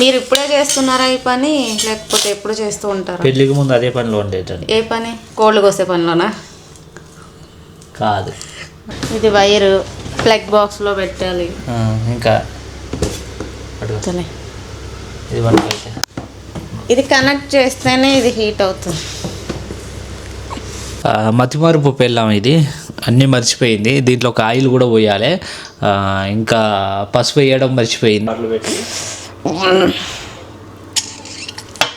మీరు ఇప్పుడే చేస్తున్నారా ఈ పని? లేకపోతే ఎప్పుడు చేస్తూ ఉంటారా? పెళ్ళికి ముందు అదే పనిలో ఉండేటండి ఏ పని? కోళ్ళు కోసే పనిలోనా? కాదు. ఇది వైరు ప్లగ్ బాక్స్లో పెట్టాలి. ఆ, ఇంకా. ఇది ఇది కనెక్ట్ చేస్తేనే ఇది హీట్ అవుతుంది. మతిమరుపు పెళ్ళాం ఇది. అన్నీ మర్చిపోయింది. దీంట్లో ఒక ఆయిల్ కూడా పోయాలి. ఇంకా పసుపు వేయడం మర్చిపోయింది.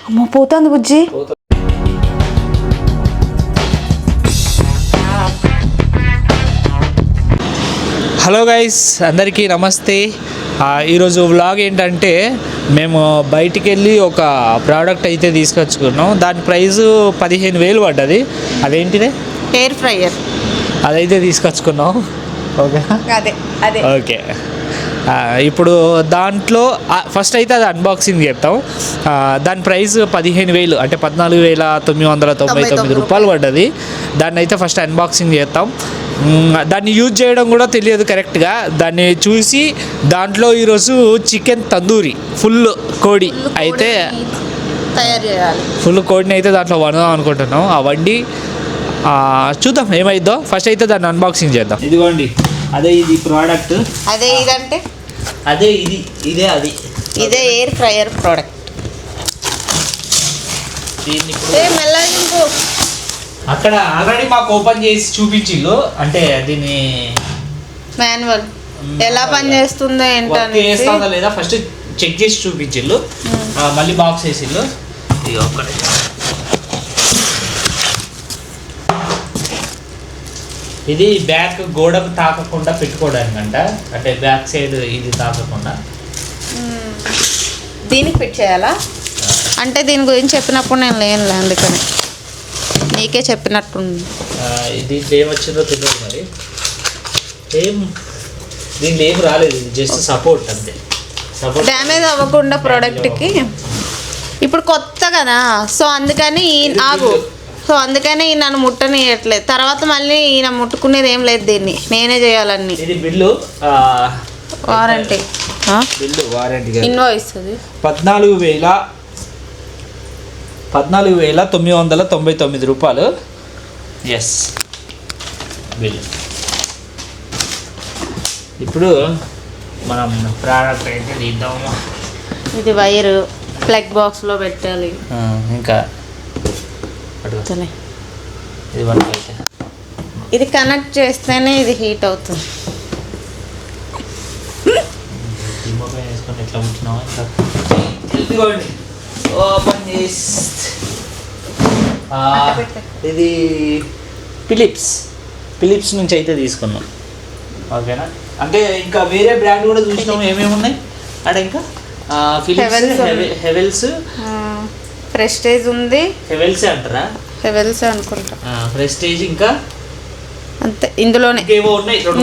అమ్మ పోతుంది బుజ్జి. హలో గైస్ అందరికీ నమస్తే. ఈరోజు వ్లాగ్ ఏంటంటే మేము బయటికి వెళ్ళి ఒక ప్రోడక్ట్ అయితే తీసుకొచ్చుకున్నాం. దాని ప్రైస్ పదిహేను వేలు పడ్డది. అదేంటిదే? హెయిర్ ఫ్రైయర్ అదైతే తీసుకొచ్చుకున్నాం. ఓకే అదే అదే. ఓకే. ఇప్పుడు దాంట్లో ఫస్ట్ అయితే అది అన్బాక్సింగ్ చేస్తాం ఆ, దాని ప్రైస్ పదిహేను వేలు అంటే పద్నాలుగు వేల తొమ్మిది వందల తొంభై తొమ్మిది రూపాయలు పడ్డది. దాన్ని అయితే ఫస్ట్ అన్బాక్సింగ్ చేస్తాం దాన్ని యూజ్ చేయడం కూడా తెలియదు కరెక్ట్గా దాన్ని చూసి దాంట్లో ఈరోజు చికెన్ తందూరి ఫుల్ కోడి అయితే తయారు చేయాలి. ఫుల్ కోడిని అయితే దాంట్లో వండుదాం అనుకుంటున్నాం. ఆ వండి ఆ, చూద్దాం ఏమైద్దో. ఫస్ట్ అయితే దాన్ని అన్బాక్సింగ్ చేద్దాం. ఇదిగోండి. అదే ఇది ప్రోడక్ట్ అదే ఇదంటే? అదే ఇది ఇదే అది. ఇదే ఎయిర్ ఫ్రైయర్ ప్రోడక్ట్ దీన్ని ఇప్పుడు ఏ మెల్లగా ఇంకో. అక్కడ ఆల్రెడీ మాకు ఓపెన్ చేసి చూపించిల్లు అంటే దీన్ని మాన్యువల్ ఎలా పని చేస్తుందో చేస్తుందా లేదా ఫస్ట్ చెక్ చేసి చూపించిల్లు మళ్ళీ బాక్స్ వేసిల్లు ఇది ఒక్కటే. ఇది బ్యాక్ గోడకు తాకకుండా పెట్టుకోవడానికి అంట అంటే బ్యాక్ సైడ్ ఇది తాకకుండా. దీనికి ఫిట్ చేయాలా? అంటే దీని గురించి చెప్పినప్పుడు నేను లేనులే అందుకని. నీకే చెప్పినట్టుంది. ఆ, దీంట్లో ఏమొచ్చిందో తెలియదు మరి. ఏం? దీంట్లో ఏం రాలేదు. ఇది జస్ట్ సపోర్ట్ అంతే. సపోర్ట్ డ్యామేజ్ అవ్వకుండా ప్రోడక్ట్కి ఇప్పుడు కొత్త కదా. సో అందుకని ఈ- ఆగు. సో అందుకని ఈ నన్ను ముట్టనియట్లేదు. తర్వాత మళ్ళీ ఈయన ముట్టుకునేది ఏం లేదు దీన్ని. నేనే చేయాలన్నీ. ఇది బిల్లు ఆ, వారంటీ బిల్లు వారంటీ ఇన్వాయిస్ అది. పద్నాలుగు వేల పద్నాలుగు వేల తొమ్మిది వందల తొంభై తొమ్మిది రూపాయలు. ఎస్ బిల్ ఇప్పుడు మనం ప్రోడక్ట్ అయితే తీద్దాము? ఇది వైరు ప్లగ్ బాక్స్లో పెట్టాలి. ఇంకా అంతనే. ఇది వన్ అయితే ఇది కనెక్ట్ చేస్తేనే ఇది హీట్ అవుతుంది. ఇది ఫిలిప్స్ ఫిలిప్స్ నుంచి అయితే తీసుకున్నాం. ఓకేనా? అంటే ఇంకా వేరే బ్రాండ్ కూడా చూసినాం ఏమేమి ఉన్నాయి? అక్కడ ఇంకా? ఫిలిప్స్. హెవెల్స్ ప్రెస్టేజ్ ఉంది. హెవెల్స్ అంటారా? హెవెల్స్ అనుకుంటా. ప్రెస్టేజ్ ఇంకా? అంతే ఇందులోనే.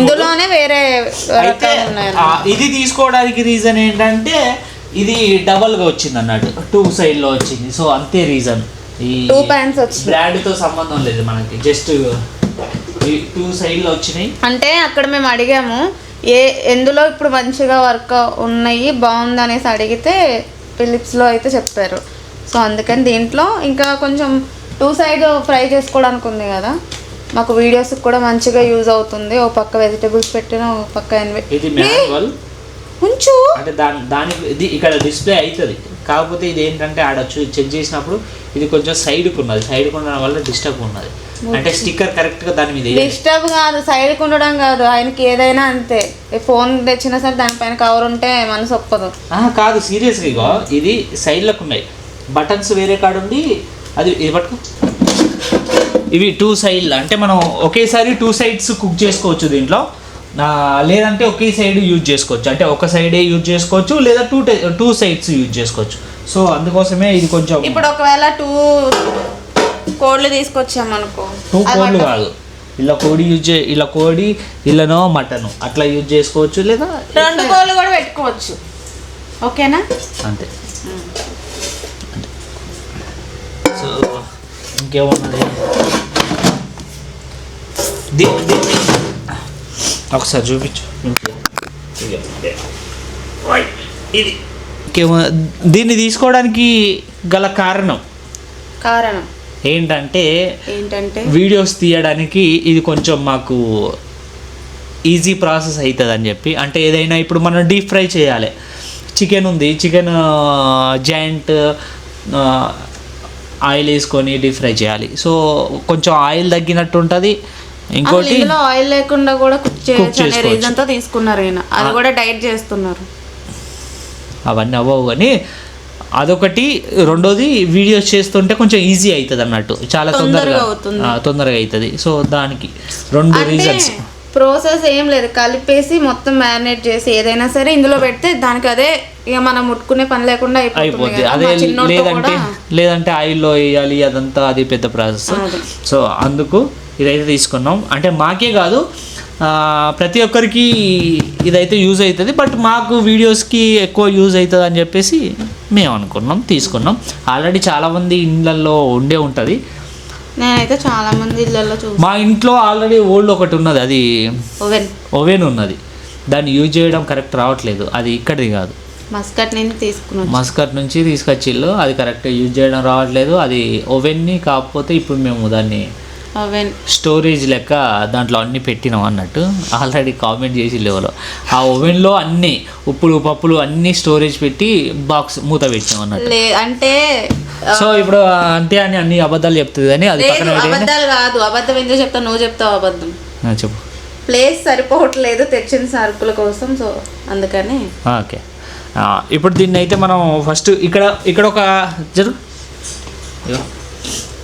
ఇందులోనే వేరే ఇది తీసుకోవడానికి రీజన్ ఏంటంటే ఇది డబల్గా వచ్చింది అన్నట్టు. టూ సైడ్లో వచ్చింది. సో అంతే రీజన్ ఈ. బ్రాండ్తో సంబంధం లేదు మనకి. జస్ట్ టూ సైడ్లో వచ్చినాయి. అంటే అక్కడ మేము అడిగాము ఏ ఎందులో ఇప్పుడు మంచిగా వర్క్ ఉన్నాయి బాగుంది అనేసి అడిగితే ఫిలిప్స్లో అయితే చెప్పారు. సో అందుకని దీంట్లో ఇంకా కొంచెం టూ సైడ్ ఫ్రై చేసుకోవడానికి ఉంది కదా. మాకు వీడియోస్కి కూడా మంచిగా యూజ్ అవుతుంది. ఓ పక్క వెజిటేబుల్స్ పెట్టిన ఓ పక్క ఇది మాన్యువల్ ఉంచు. అంటే దాని దానికి ఇది ఇక్కడ డిస్ప్లే అవుతుంది కాకపోతే ఇది ఏంటంటే ఆడ చెక్ చేసినప్పుడు ఇది కొంచెం సైడ్కి ఉన్నది. సైడ్కి ఉండడం వల్ల డిస్టర్బ్ ఉన్నది. అంటే స్టిక్కర్ కరెక్ట్గా దాని మీద. డిస్టర్బ్ కాదు. సైడ్కి ఉండడం కాదు. ఆయనకి ఏదైనా అంతే. ఫోన్ తెచ్చినా సరే దానిపైన కవర్ ఉంటే మనసు ఒప్పదు. కాదు. సీరియస్గా ఇది సైడ్లకు ఉన్నాయి. బటన్స్ వేరే కాడ ఉండి అది ఇది పట్టుకో. ఇవి టూ సైడ్ అంటే మనం ఒకేసారి టూ సైడ్స్ కుక్ చేసుకోవచ్చు దీంట్లో. లేదంటే ఒకే సైడ్ యూజ్ చేసుకోవచ్చు. అంటే ఒక సైడే యూజ్ చేసుకోవచ్చు లేదా టూ టూ సైడ్స్ యూజ్ చేసుకోవచ్చు. సో అందుకోసమే ఇది కొంచెం ఇప్పుడు ఒకవేళ టూ కోళ్ళు తీసుకొచ్చామనుకో. టూ కోళ్ళు కాదు. ఇలా కోడి యూజ్ చే ఇలా కోడి ఇలానో మటన్. అట్లా యూజ్ చేసుకోవచ్చు లేదా రెండు కోళ్ళు కూడా పెట్టుకోవచ్చు. ఓకేనా? అంతే. ఇంకేమున్నది? దీన్ని దీన్ని ఒకసారి చూపించు. ఇదే. దీన్ని తీసుకోవడానికి గల కారణం? కారణం. ఏంటంటే ఏంటంటే? వీడియోస్ తీయడానికి ఇది కొంచెం మాకు ఈజీ ప్రాసెస్ అవుతుంది అని చెప్పి అంటే ఏదైనా ఇప్పుడు మనం డీప్ ఫ్రై చేయాలి. చికెన్ ఉంది చికెన్ జాయింట్ ఆయిల్ వేసుకొని డీప్ ఫ్రై చేయాలి. సో కొంచెం ఆయిల్ తగ్గినట్టు ఉంటుంది. ఇంకోటి ఆయిల్ లేకుండా కూడా కుక్ చేయొచ్చు. రీజన్తో తీసుకున్నారు ఈయన. అది కూడా డైట్ చేస్తున్నారు. అవన్నీ అవ్వవు కానీ అదొకటి. రెండోది వీడియోస్ చేస్తుంటే కొంచెం ఈజీ అవుతుంది అన్నట్టు చాలా తొందరగా తొందరగా అవుతుంది. సో దానికి రెండు రీజన్స్. ప్రాసెస్ ఏం లేదు. కలిపేసి మొత్తం మ్యారినేట్ చేసి ఏదైనా సరే ఇందులో పెడితే దానికి అదే ఇక మనం ముట్టుకునే పని లేకుండా అయిపోతుంది. అదే లేదంటే లేదంటే ఆయిల్లో వేయాలి అదంతా అది పెద్ద ప్రాసెస్. సో అందుకు ఇదైతే తీసుకున్నాం. అంటే మాకే కాదు ప్రతి ఒక్కరికి ఇదైతే యూజ్ అవుతుంది. బట్ మాకు వీడియోస్కి ఎక్కువ యూజ్ అవుతుంది అని చెప్పేసి మేము అనుకున్నాం తీసుకున్నాం. ఆల్రెడీ చాలామంది ఇళ్ళల్లో ఉండే ఉంటుంది. నేనైతే చాలా మంది ఇళ్ళల్లో చూసాను మా ఇంట్లో ఆల్రెడీ ఓల్డ్ ఒకటి ఉన్నది అది ఓవెన్ ఓవెన్ ఉన్నది. దాన్ని యూజ్ చేయడం కరెక్ట్ రావట్లేదు అది ఇక్కడిది కాదు. మస్కట్ నుంచి తీసుకున్నాను మస్కట్ నుంచి తీసుకొచ్చిళ్ళు అది కరెక్ట్ యూజ్ చేయడం రావట్లేదు అది ఓవెన్ని కాకపోతే ఇప్పుడు మేము దాన్ని ఓవెన్ స్టోరేజ్ లెక్క దాంట్లో అన్ని పెట్టినాం అన్నట్టు. ఆల్రెడీ కామెంట్ చేసి లేవలో ఆ ఓవెన్లో అన్ని ఉప్పులు పప్పులు అన్ని స్టోరేజ్ పెట్టి బాక్స్ మూత పెట్టినాం అన్నట్టు. అంటే సో ఇప్పుడు అంతే అని అన్ని అబద్ధాలు చెప్తుంది కానీ అది లేదు. అబద్ధాలు కాదు. అబద్ధం ఎందుకు చెప్తావు? నువ్వు చెప్తావు అబద్ధం. చెప్పు. ప్లేస్ సరిపోవట్లేదు తెచ్చిన సరుకుల కోసం సో అందుకని. ఓకే. ఇప్పుడు దీన్ని అయితే మనం ఫస్ట్ ఇక్కడ ఇక్కడ ఒక జరు.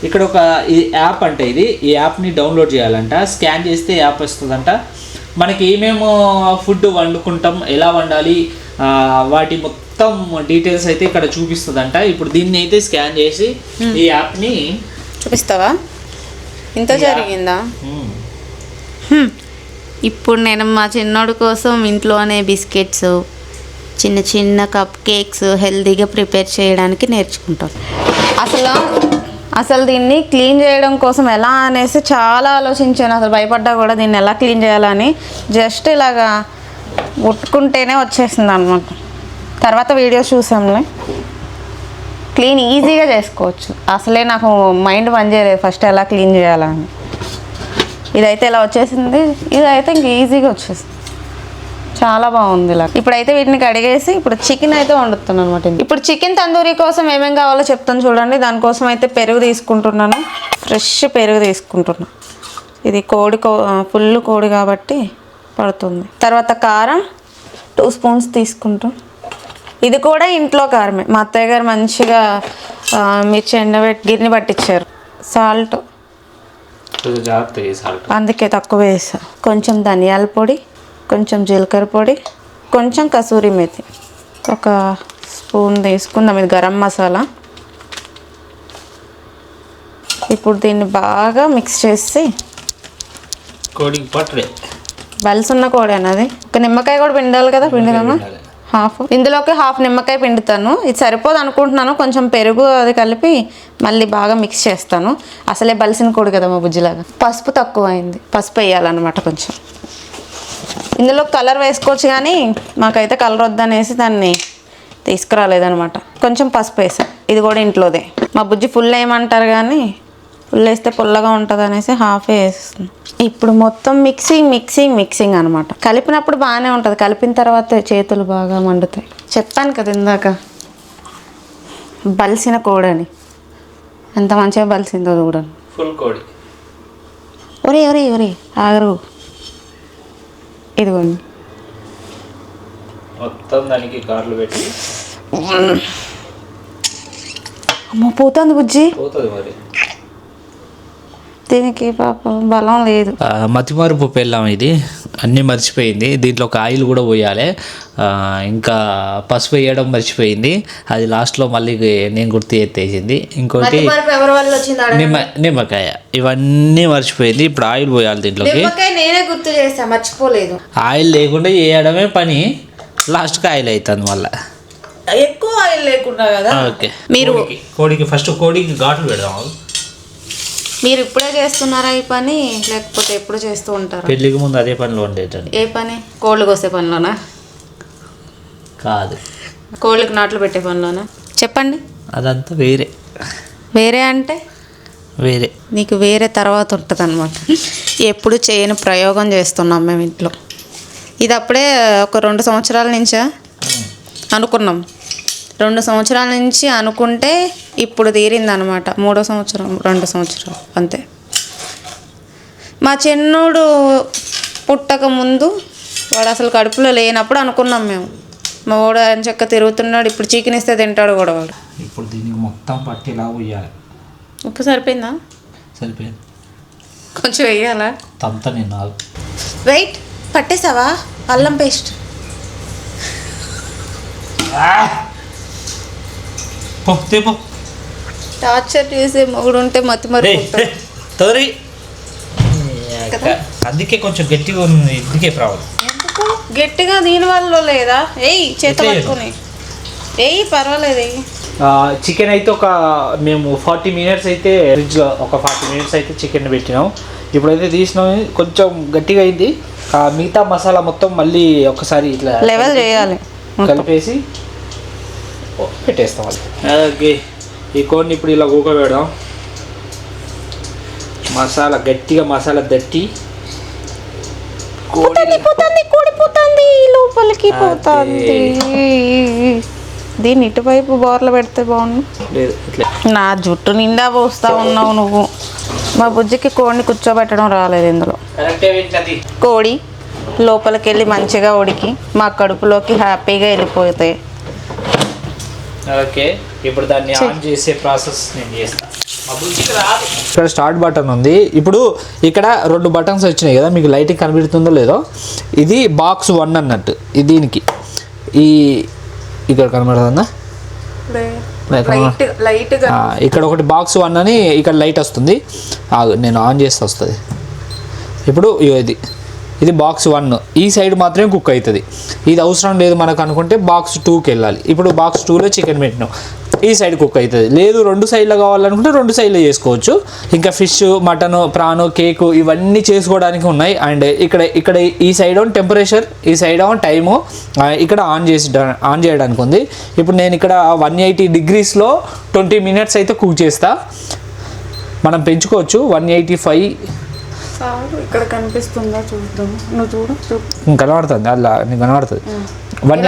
ఇక్కడ ఒక ఇది యాప్ అంటే ఇది. ఈ యాప్ని డౌన్లోడ్ చేయాలంట. స్కాన్ చేస్తే యాప్ వస్తుందంట. మనకి ఏమేమో ఫుడ్ వండుకుంటాం ఎలా వండాలి వాటి మొత్తం డీటెయిల్స్ అయితే ఇక్కడ చూపిస్తుందంట. ఇప్పుడు దీన్ని అయితే స్కాన్ చేసి ఈ యాప్ని చూపిస్తావా? ఇంత జరిగిందా? ఉమ్, హ్మ్. ఇప్పుడు నేను మా చిన్నోడి కోసం ఇంట్లోనే బిస్కెట్స్ చిన్న చిన్న కప్ కేక్స్ హెల్తీగా ప్రిపేర్ చేయడానికి నేర్చుకుంటాను అసలు అసలు దీన్ని క్లీన్ చేయడం కోసం ఎలా అనేసి చాలా ఆలోచించాను. అసలు భయపడ్డా కూడా దీన్ని ఎలా క్లీన్ చేయాలని. జస్ట్ ఇలాగా ముట్టుకుంటేనే వచ్చేసింది అనమాట తర్వాత వీడియోస్ చూసాంలే. క్లీన్ ఈజీగా చేసుకోవచ్చు. అసలే నాకు మైండ్ పనిచేయలేదు ఫస్ట్ ఎలా క్లీన్ చేయాలని ఇదైతే ఇలా వచ్చేసింది? ఇదైతే ఇంక ఈజీగా వచ్చేసింది. చాలా బాగుంది ఇలా. ఇప్పుడైతే వీటిని కడిగేసి ఇప్పుడు చికెన్ అయితే వండుతున్నాను అనమాట ఇప్పుడు చికెన్ తందూరి కోసం ఏమేం కావాలో చెప్తాను చూడండి. దానికోసం అయితే పెరుగు తీసుకుంటున్నాను. ఫ్రెష్ పెరుగు తీసుకుంటున్నాను ఇది కోడి కో ఫుల్ కోడి కాబట్టి పడుతుంది. తర్వాత కారం టూ స్పూన్స్ తీసుకుంటాం. ఇది కూడా ఇంట్లో కారమే మా అత్తయ్య గారు మంచిగా మిర్చి ఎండబెట్టి గిన్నె పట్టించారు సాల్ట్ అందుకే తక్కువ వేసా. కొంచెం ధనియాల పొడి కొంచెం జీలకర్ర పొడి కొంచెం కసూరి మెతి. ఒక స్పూన్ తీసుకుందాం. ఇది గరం మసాలా. ఇప్పుడు దీన్ని బాగా మిక్స్ చేసి పట్టుడే. బల్సున్న కోడేనా అది ఒక నిమ్మకాయ కూడా పిండాలి కదా పిండుదామా? హాఫ్. ఇందులోకి హాఫ్ నిమ్మకాయ పిండుతాను. ఇది సరిపోదు అనుకుంటున్నాను. కొంచెం పెరుగు అది కలిపి మళ్ళీ బాగా మిక్స్ చేస్తాను. అసలే బలిసిన కూడు కదా మా బుజ్జిలాగా. పసుపు తక్కువ అయింది పసుపు వేయాలన్నమాట కొంచెం. ఇందులో కలర్ వేసుకోవచ్చు కానీ మాకైతే కలర్ వద్దనేసి దాన్ని తీసుకురాలేదనమాట కొంచెం పసుపు వేసాం. ఇది కూడా ఇంట్లోదే. మా బుజ్జి ఫుల్ వేయమంటారు కానీ వేస్తే పుల్లగా ఉంటుంది అనేసి హాఫ్ వేసేస్తుంది ఇప్పుడు మొత్తం మిక్సింగ్ మిక్సింగ్ మిక్సింగ్ అనమాట కలిపినప్పుడు బాగానే ఉంటుంది. కలిపిన తర్వాత చేతులు బాగా మండుతాయి. చెప్పాను కదా ఇందాక. బలిసిన కోడని. ఎంత మంచిగా బలిసిందో చూడండి. ఫుల్ కోడి. ఒరే ఒరే ఒరే ఆగరు. ఇదిగోండి. మొత్తం దానికి కార్లు పెట్టి. అమ్మ పోతుంది బుజ్జి? పోతుంది మరి. దీనికి పాప బలం లేదు. మతిమరుపు పెళ్ళాం ఇది. అన్నీ మర్చిపోయింది. దీంట్లో ఒక ఆయిల్ కూడా పోయాలి. ఇంకా పసుపు వేయడం మర్చిపోయింది. అది లాస్ట్లో మళ్ళీ నేను గుర్తు ఎత్తేసింది ఇంకోటి నిమ్మ నిమ్మకాయ. ఇవన్నీ మర్చిపోయింది. ఇప్పుడు ఆయిల్ పోయాలి దీంట్లోకి. నిమ్మకాయ నేనే గుర్తు చేసా మర్చిపోలేదు. ఆయిల్ లేకుండా చేయడమే పని. లాస్ట్కి ఆయిల్ అవుతుంది మళ్ళీ. ఎక్కువ ఆయిల్ లేకుండా కదా? ఓకే. మీరు కోడికి- కోడికి ఫస్ట్ కోడికి ఘాట్లు పెడదాం. మీరు ఇప్పుడే చేస్తున్నారా ఈ పని? లేకపోతే ఎప్పుడు చేస్తూ ఉంటారా? పెళ్ళికి ముందు అదే పనిలో ఉండేటండి ఏ పని? కోళ్ళు కోసే పనిలోనా? కాదు. కోళ్ళకి నాట్లు పెట్టే పనిలోనా? చెప్పండి. అదంతా వేరే. వేరే అంటే? వేరే. నీకు వేరే తర్వాత ఉంటుంది అనమాట ఎప్పుడు చేయని ప్రయోగం చేస్తున్నాం మేము ఇంట్లో. ఇది అప్పుడే ఒక రెండు సంవత్సరాల నుంచా? అనుకున్నాం. రెండు సంవత్సరాల నుంచి అనుకుంటే ఇప్పుడు తీరింది అనమాట మూడో సంవత్సరం రెండు సంవత్సరాలు అంతే. మా చిన్నోడు పుట్టక ముందు వాడు అసలు కడుపులో లేనప్పుడు అనుకున్నాం మేము. మా వాడు ఆయన చెక్క తిరుగుతున్నాడు ఇప్పుడు చికెన్ ఇస్తే తింటాడు కూడా వాడు. ఇప్పుడు దీనికి మొత్తం పట్టేలా పోయాలి ఉప్పు సరిపోయిందా? సరిపోయింది. కొంచెం వేయాలా? తంత నేను వెయిట్ పట్టేసావా? అల్లం పేస్ట్. పో తేపో టార్చర్ చేసే మొగుడు ఉంటే మతి మరి తోరి అందుకే కొంచెం గట్టిగా ఉంది ఇందుకే ప్రాబ్లం. గట్టిగా దీని వల్ల లేదా? ఏయ్ చేత? పట్టుకుని. ఏయ్ పర్వాలేదు ఏయ్. చికెన్ అయితే ఒక మేము ఫార్టీ మినిట్స్ అయితే ఫ్రిడ్జ్లో ఒక ఫార్టీ మినిట్స్ అయితే చికెన్ పెట్టినాం. ఇప్పుడైతే తీసినాం కొంచెం గట్టిగా అయింది. ఆ, మిగతా మసాలా మొత్తం మళ్ళీ ఒకసారి ఇట్లా లెవెల్ చేయాలి కలిపేసి పెట్టేస్తాం అది. ఓకే ఈ కోడిని ఇప్పుడు ఇలా ఊకబెడదాం. మసాలా గట్టిగా మసాలా దట్టి కోడి పోతుంది కూడిపోతుంది లోపలికి పోతుంది. దీన్ని ఇటువైపు బోర్లు పెడితే బాగుండు. లేదు ఇట్లా. నా జుట్టు నిండా పోస్తా ఉన్నావు నువ్వు. మా బుజ్జికి కోడిని కూర్చోబెట్టడం రాలేదు ఇందులో. కరెక్టే వింటది. కోడి లోపలికి వెళ్ళి మంచిగా ఉడికి మా కడుపులోకి హ్యాపీగా వెళ్ళిపోతాయి. ఓకే ఇప్పుడు దాన్ని ఆన్ చేసే ప్రాసెస్ నేను చేస్తాను. ఇక్కడ స్టార్ట్ బటన్ ఉంది. ఇప్పుడు ఇక్కడ రెండు బటన్స్ వచ్చినాయి కదా మీకు లైటింగ్ కనిపెడుతుందో లేదో? ఇది బాక్స్ వన్ అన్నట్టు ఇది దీనికి. ఈ ఇక్కడ కనబడుతుందా? లైట్ లైట్గా ఆ, ఇక్కడ ఒకటి బాక్స్ వన్ అని ఇక్కడ లైట్ వస్తుంది. నేను ఆన్ చేస్తే వస్తుంది. ఇప్పుడు ఇది. ఇది బాక్స్ వన్ ఈ సైడ్ మాత్రమే కుక్ అవుతుంది. ఇది అవసరం లేదు మనకు అనుకుంటే బాక్స్ టూకి వెళ్ళాలి. ఇప్పుడు బాక్స్ టూలో చికెన్ పెట్టినాం. ఈ సైడ్ కుక్ అవుతుంది. లేదు రెండు సైడ్లో కావాలనుకుంటే రెండు సైడ్లో చేసుకోవచ్చు. ఇంకా ఫిష్ మటన్ ప్రాన్ కేకు ఇవన్నీ చేసుకోవడానికి ఉన్నాయి. అండ్ ఇక్కడ ఇక్కడ ఈ సైడ్ ఆన్ టెంపరేచర్ ఈ సైడ్ ఆన్ టైము ఇక్కడ ఆన్ చేసి ఆన్ చేయడానికి ఉంది. ఇప్పుడు నేను ఇక్కడ వన్ ఎయిటీ డిగ్రీస్లో ట్వంటీ మినిట్స్ అయితే కుక్ చేస్తా. మనం పెంచుకోవచ్చు. వన్ ఎయిటీ ఫైవ్ ఇక్కడ కనిపిస్తుందా చూద్దాం. నువ్వు చూడు చూడు. కనబడుతుంది అలా నీకు కనబడుతుంది. One?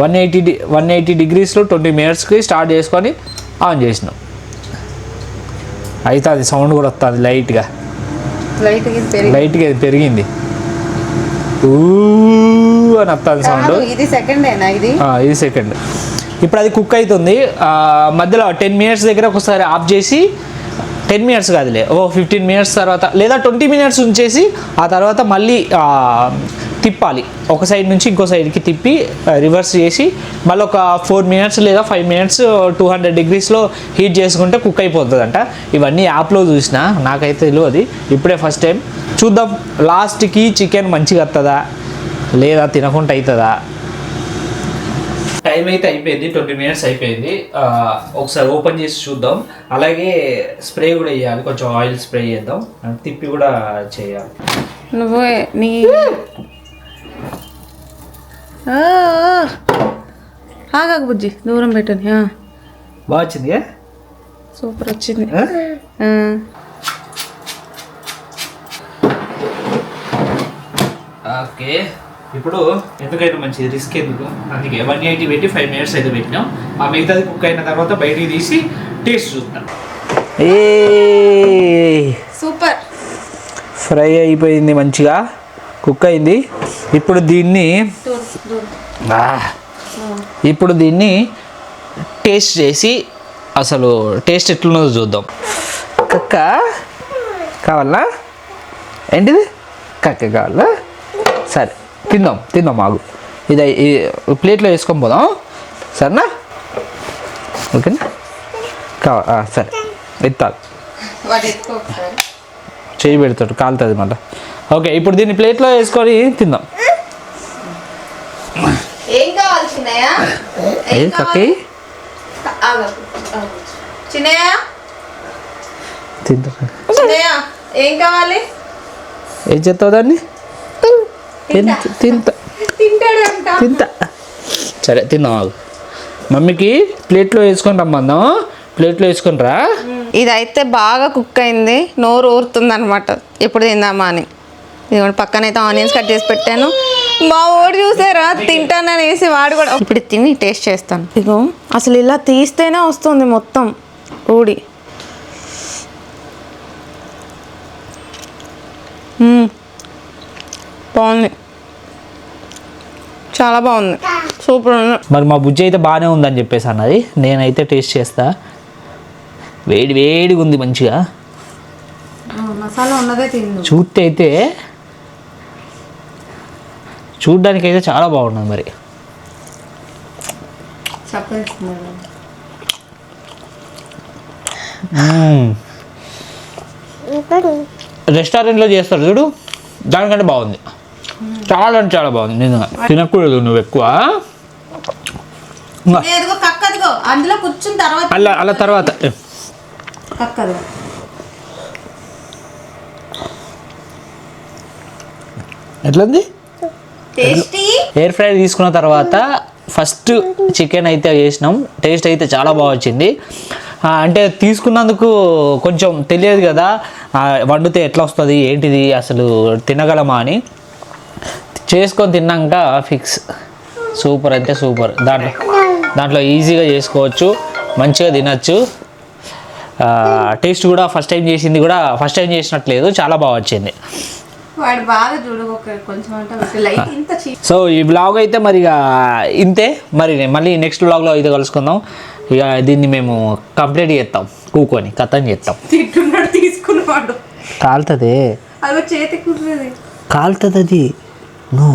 One eighty one eighty డిగ్రీస్లో twenty మినిట్స్కి స్టార్ట్ చేసుకొని ఆన్ చేసినాం. అయితే అది సౌండ్ కూడా వస్తుంది లైట్గా లైట్గా పెరిగింది. ఊ అని వస్తుంది సౌండ్ ఇది సెకండ్ ఇది? సెకండ్ ఇప్పుడు అది కుక్ అవుతుంది. మధ్యలో టెన్ మినిట్స్ దగ్గర ఒకసారి ఆఫ్ చేసి టెన్ మినిట్స్ కాదులే. ఓ ఫిఫ్టీన్ మినిట్స్ తర్వాత లేదా ట్వంటీ మినిట్స్ ఉంచేసి ఆ తర్వాత మళ్ళీ తిప్పాలి. ఒక సైడ్ నుంచి ఇంకో సైడ్కి తిప్పి రివర్స్ చేసి మళ్ళీ ఒక ఫోర్ మినిట్స్ లేదా ఫైవ్ మినిట్స్ టూ హండ్రెడ్ డిగ్రీస్లో హీట్ చేసుకుంటే కుక్ అయిపోతుందంట. ఇవన్నీ యాప్లో చూసిన నాకైతే తెలియదు ఇప్పుడే ఫస్ట్ టైం చూద్దాం. లాస్ట్కి చికెన్ మంచిగా వస్తుందా లేదా తినకుండా అవుతుందా టైం అయితే అయిపోయింది ట్వంటీ మినిట్స్ అయిపోయింది. ఒకసారి ఓపెన్ చేసి చూద్దాం. అలాగే స్ప్రే కూడా వేయాలి కొంచెం ఆయిల్ స్ప్రే చేద్దాం. అండ్ తిప్పి కూడా చేయాలి. నువ్వే నీ ఆగాకు బుజ్జి దూరం పెట్టని ఆ, బాగా వచ్చింది సూపర్ వచ్చింది. ఓకే. ఇప్పుడు ఎందుకైతే మంచిది? రిస్క్ ఎందుకు అందుకే వన్ ఎయిటీ పెట్టి ఫైవ్ మినిట్స్ అయితే పెట్టినాం. ఆ మిగతాది కుక్ అయిన తర్వాత బయటికి తీసి టేస్ట్ చూద్దాం. ఏ సూపర్. ఫ్రై అయిపోయింది మంచిగా. కుక్ అయింది. ఇప్పుడు దీన్ని ఇప్పుడు దీన్ని టేస్ట్ చేసి అసలు టేస్ట్ ఎట్లున్నదో చూద్దాం. కక్క కావాలా? ఏంటిది? కక్క కావాలా? సరే. తిందాం తిందాం ఆగు. ఇది ఈ ప్లేట్లో వేసుకొని పోదాం సరేనా? ఓకేనా? కావా సరే. ఎత్తాలి. చేయి పెడతాడు కాలుతుంది మళ్ళీ. ఓకే ఇప్పుడు దీన్ని ప్లేట్లో వేసుకొని తిందాం. ఏం కావాలి చిన్నయ్య? ఏ ఏం కక్కి? కావాలి? చిన్నయ్య? తింటా ఏం కావాలి? ఏం చేస్తావు దాన్ని? తింత తింటాడంట. తింత సరే తిందాం ఆగు. మమ్మీకి ప్లేట్లో వేసుకొని రమ్మందాం. ప్లేట్లో వేసుకొని రా. ఇదైతే బాగా కుక్ అయింది. నోరు ఊరుతుంది అనమాట ఎప్పుడు తిందామా అని. ఇదిగోండి పక్కన అయితే ఆనియన్స్ కట్ చేసి పెట్టాను. మా ఓడి చూసారా? తింటానని వేసి వాడు కూడా. ఇప్పుడు తిని టేస్ట్ చేస్తాను. ఇగో అసలు ఇలా తీస్తేనే వస్తుంది మొత్తం ఊడి. బాగుంది. చాలా బాగుంది. సూపర్ ఉంది. మరి మా బుజ్జి అయితే బాగానే ఉందని చెప్పేసి అన్నది. నేనైతే టేస్ట్ చేస్తా. వేడి వేడిగా ఉంది మంచిగా. మసాలా ఉన్నదే తిందు. చూస్తే అయితే చూడ్డానికి అయితే చాలా బాగున్నది మరి. మ్మ్. రెస్టారెంట్లో చేస్తారు చూడు. దానికంటే బాగుంది. చాలా అంటే చాలా బాగుంది. నిజంగా తినకూడదు నువ్వు ఎక్కువ. అందులో కూర్చున్న తర్వాత అలా అలా తర్వాత. కక్కదు ఎట్లుంది? టేస్టీ? ఎయిర్ ఫ్రై తీసుకున్న తర్వాత ఫస్ట్ చికెన్ అయితే వేసినాం టేస్ట్ అయితే చాలా బాగా వచ్చింది. అంటే తీసుకున్నందుకు కొంచెం తెలియదు కదా వండితే ఎట్లా వస్తుంది ఏంటిది అసలు తినగలమా అని. చేసుకొని తిన్నాక ఫిక్స్ సూపర్ అయితే సూపర్ దాంట్లో దాంట్లో ఈజీగా చేసుకోవచ్చు. మంచిగా తినచ్చు. టేస్ట్ కూడా ఫస్ట్ టైం చేసింది కూడా ఫస్ట్ టైం చేసినట్లేదు చాలా బాగా వచ్చింది. వాడు బాగా చూడు ఒక కొంచెం అంటే లైట్ ఇంత చీ సో ఈ బ్లాగ్ అయితే మరి ఇక ఇంతే. మరి మళ్ళీ నెక్స్ట్ బ్లాగ్లో అయితే కలుసుకుందాం. ఇక దీన్ని మేము కంప్లీట్ చేస్తాం. కూకొని కథం చేస్తాం. కాలుతుంది. కాలుతుంది అది నో